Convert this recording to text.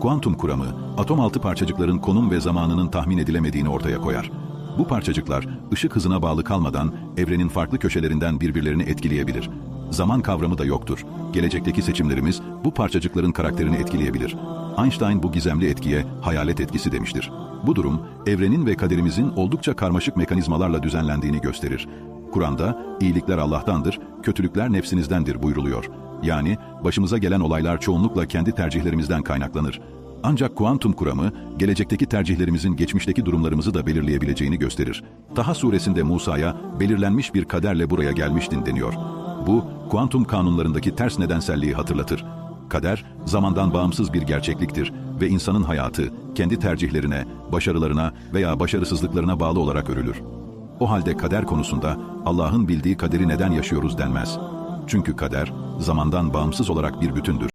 Kuantum kuramı, atom altı parçacıkların konum ve zamanının tahmin edilemediğini ortaya koyar. Bu parçacıklar ışık hızına bağlı kalmadan evrenin farklı köşelerinden birbirlerini etkileyebilir. Zaman kavramı da yoktur. Gelecekteki seçimlerimiz bu parçacıkların karakterini etkileyebilir. Einstein bu gizemli etkiye hayalet etkisi demiştir. Bu durum evrenin ve kaderimizin oldukça karmaşık mekanizmalarla düzenlendiğini gösterir. Kur'an'da iyilikler Allah'tandır, kötülükler nefsinizdendir buyruluyor. Yani başımıza gelen olaylar çoğunlukla kendi tercihlerimizden kaynaklanır. Ancak kuantum kuramı, gelecekteki tercihlerimizin geçmişteki durumlarımızı da belirleyebileceğini gösterir. Taha suresinde Musa'ya belirlenmiş bir kaderle buraya gelmiştin deniyor. Bu, kuantum kanunlarındaki ters nedenselliği hatırlatır. Kader, zamandan bağımsız bir gerçekliktir ve insanın hayatı, kendi tercihlerine, başarılarına veya başarısızlıklarına bağlı olarak örülür. O halde kader konusunda Allah'ın bildiği kaderi neden yaşıyoruz denmez. Çünkü kader, zamandan bağımsız olarak bir bütündür.